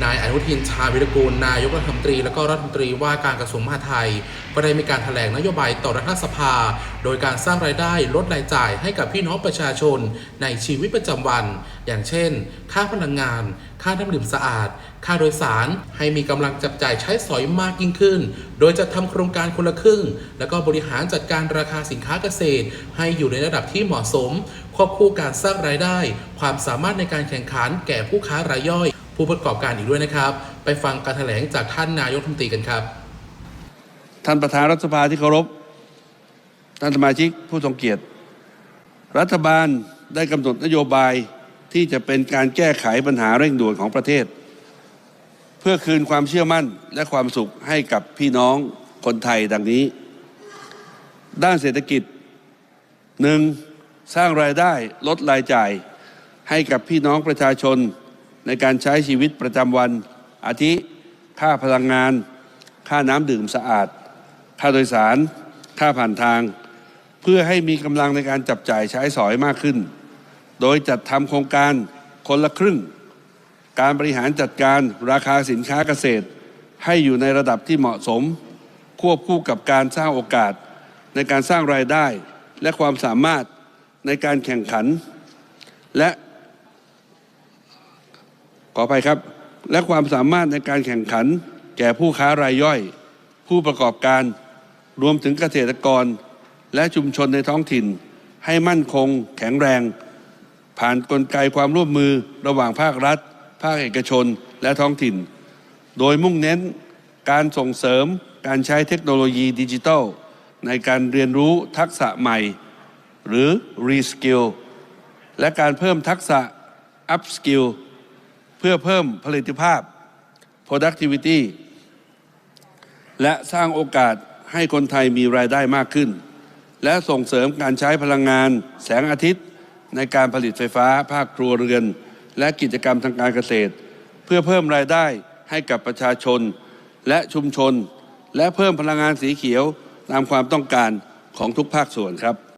นายอนุทินชาวิรกูลนายกรัฐมนตรี และก็รัฐมนตรีว่าการกระทรวงมหาดไทย ก็ได้มีการแถลงนโยบายต่อรัฐสภา โดยการสร้างรายได้ลดรายจ่ายให้กับพี่น้องประชาชนในชีวิตประจำวัน อย่างเช่น ค่าพลังงาน ค่าน้ำดื่มสะอาด ค่าโดยสารให้มีกำลังจับจ่ายใช้สอยมากยิ่งขึ้น โดยจะทำโครงการคนละครึ่ง และก็บริหารจัดการราคาสินค้าเกษตร ให้อยู่ในระดับที่เหมาะสม ควบคู่การสร้างรายได้ ความสามารถในการแข่งขันแก่ผู้ค้ารายย่อย ผู้ประกอบการอีกด้วยนะครับ ไปฟังการแถลงจากท่านนายกรัฐมนตรีกันครับ ท่านประธานรัฐสภาที่เคารพ ท่านสมาชิกผู้ทรงเกียรติ รัฐบาลได้กำหนดนโยบายที่จะเป็นการแก้ไขปัญหาเร่งด่วนของประเทศ เพื่อคืนความเชื่อมั่นและความสุขให้กับพี่น้องคนไทยดังนี้ ด้านเศรษฐกิจหนึ่งสร้างรายได้ลดรายจ่ายให้กับพี่น้องประชาชน ในการใช้ชีวิตประจำวัน อาทิ ค่าพลังงาน ค่าน้ำดื่มสะอาด ค่าโดยสาร ค่าผ่านทาง เพื่อให้มีกำลังในการจับจ่ายใช้สอยมากขึ้น โดยจัดทำโครงการคนละครึ่ง การบริหารจัดการราคาสินค้าเกษตร ให้อยู่ในระดับที่เหมาะสม ควบคู่กับการสร้างโอกาส ในการสร้างรายได้และความสามารถในการแข่งขัน และ ขออภัยครับ และความสามารถในการแข่งขัน แก่ผู้ค้ารายย่อย ผู้ประกอบการรวมถึงเกษตรกร และชุมชนในท้องถิ่น ให้มั่นคง แข็งแรง ผ่านกลไกความร่วมมือระหว่างภาครัฐ ภาคเอกชนและท้องถิ่น โดยมุ่งเน้นการส่งเสริมการใช้เทคโนโลยีดิจิทัล ในการเรียนรู้ทักษะใหม่ หรือ reskill และการเพิ่มทักษะ upskill เพื่อเพิ่มผลิตภาพ productivity และสร้างโอกาสให้คนไทยมีรายได้มากขึ้น และส่งเสริมการใช้พลังงานแสงอาทิตย์ ในการผลิตไฟฟ้าภาคครัวเรือน และกิจกรรมทางการเกษตร เพื่อเพิ่มรายได้ให้กับประชาชนและชุมชน และเพิ่มพลังงานสีเขียวตามความต้องการของทุกภาคส่วนครับ